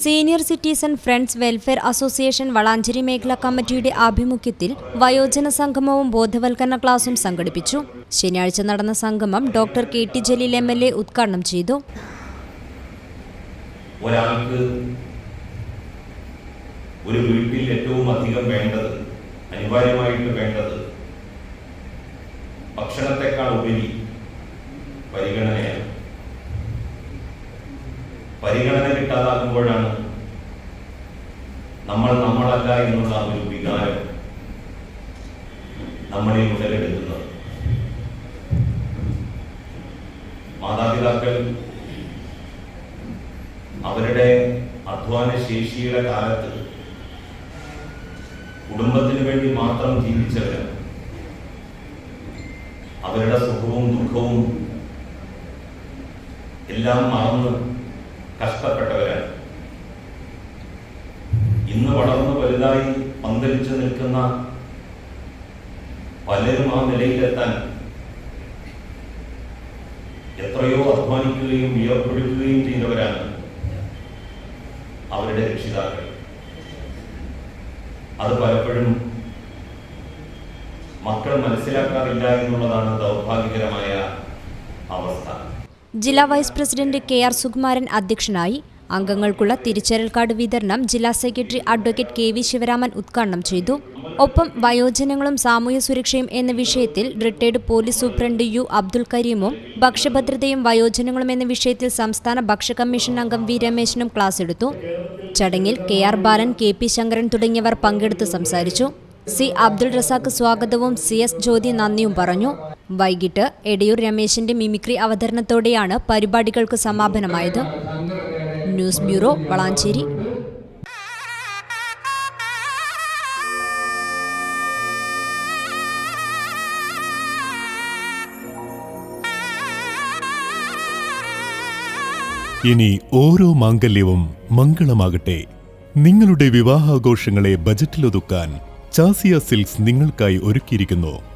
Senior citizen friends welfare association Valanchery മേഖലാ കമ്മിറ്റിയുടെ ആഭിമുഖ്യത്തിൽ വയോജന സംഗമവും ബോധവൽക്കരണ ക്ലാസും സംഘടിപ്പിച്ചു. ശനിയാഴ്ച നടന്ന സംഗമം doctor K T Jaleel M L A ഉദ്ഘാടനം ചെയ്തു. ഒരാൾക്ക് ഒരു വീട്ടിൽ ഏറ്റവും അധികം വേണ്ടത് അനിവാര്യമായിട്ട് വേണ്ടത് ഭക്ഷണത്തെക്കാൾ ഉപരി പരിഗണനയാണ്. പരിഗണന കിട്ടാതാകുമ്പോഴാണ് നമ്മൾ നമ്മളല്ല എന്നുള്ള ഒരു വികാരം നമ്മളിൽ ഉടലെടുക്കുന്നത് മാതാപിതാക്കൾ അവരുടെ അധ്വാന ശേഷിയുടെ കാലത്ത് കുടുംബത്തിന് വേണ്ടി മാത്രം ജീവിച്ചവർ അവരുടെ സുഖവും ദുഃഖവും എല്ലാം മറന്ന് കഷ്ടപ്പെട്ടവരാണ്. ഇന്ന് വളർന്നു വലുതായി പന്തലിച്ചു നിൽക്കുന്ന പലരും ആ നിലയിലെത്താൻ എത്രയോ അധ്വാനിക്കുകയും വിയർപ്പൊഴുക്കുകയും ചെയ്തവരാണ് അവരുടെ രക്ഷിതാക്കൾ. അത് പലപ്പോഴും മക്കൾ മനസ്സിലാക്കാറില്ല എന്നുള്ളതാണ് ദൗർഭാഗ്യകരമായ അവസ്ഥ. ജില്ലാ vice president K R Sukumaran അധ്യക്ഷനായി അംഗങ്ങൾക്കുള്ള തിരിച്ചറിയൽ കാർഡ് വിതരണം ജില്ലാ secretary advocate K V Sivaraman ഉദ്ഘാടനം ചെയ്തു. ഒപ്പം വയോജനങ്ങളും സാമൂഹ്യ സുരക്ഷയും എന്ന വിഷയത്തിൽ retired police superintendent U Abdul കരീമും ഭക്ഷ്യഭദ്രതയും വയോജനങ്ങളും എന്ന വിഷയത്തിൽ സംസ്ഥാന ഭക്ഷ്യ കമ്മീഷൻ അംഗം വി രമേശനും ക്ലാസ് എടുത്തു. ചടങ്ങിൽ K R Balan K P Sankaran തുടങ്ങിയവർ പങ്കെടുത്ത് സംസാരിച്ചു. സി അബ്ദുൾ റസാഖ് സ്വാഗതവും സി എസ് ജ്യോതി നന്ദിയും പറഞ്ഞു. വൈകിട്ട് എടയൂർ രമേശിന്റെ മിമിക്രി അവതരണത്തോടെയാണ് പരിപാടികൾക്ക് സമാപനമായത്. News bureau Valanchery. ഇനി ഓരോ മാംഗല്യവും മംഗളമാകട്ടെ. നിങ്ങളുടെ വിവാഹാഘോഷങ്ങളെ ബജറ്റിലൊതുക്കാൻ ചാസിയ സിൽക്സ് നിങ്ങൾക്കായി ഒരുക്കിയിരിക്കുന്നു.